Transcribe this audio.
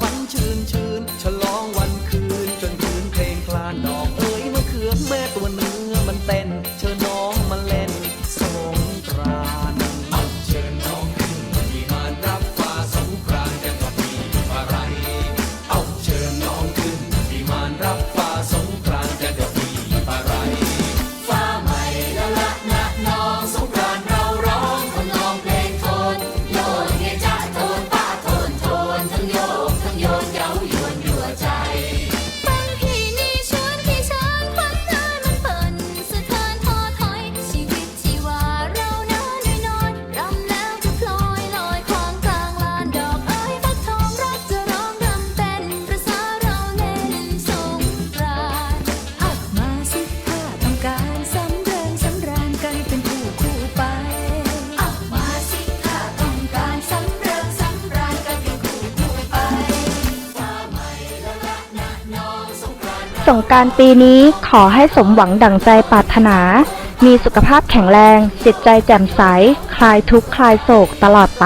ฝันชื่นชื่นฉลองวันคืน จนคืนเพลงคลานดอกเอ๋ยมะเขือแม่ตัวหนึ่ง สงการปีนี้ขอให้สมหวังดั่งใจปรารถนา มีสุขภาพแข็งแรง จิตใจแจ่มใส คลายทุกข์คลายโศกตลอดไป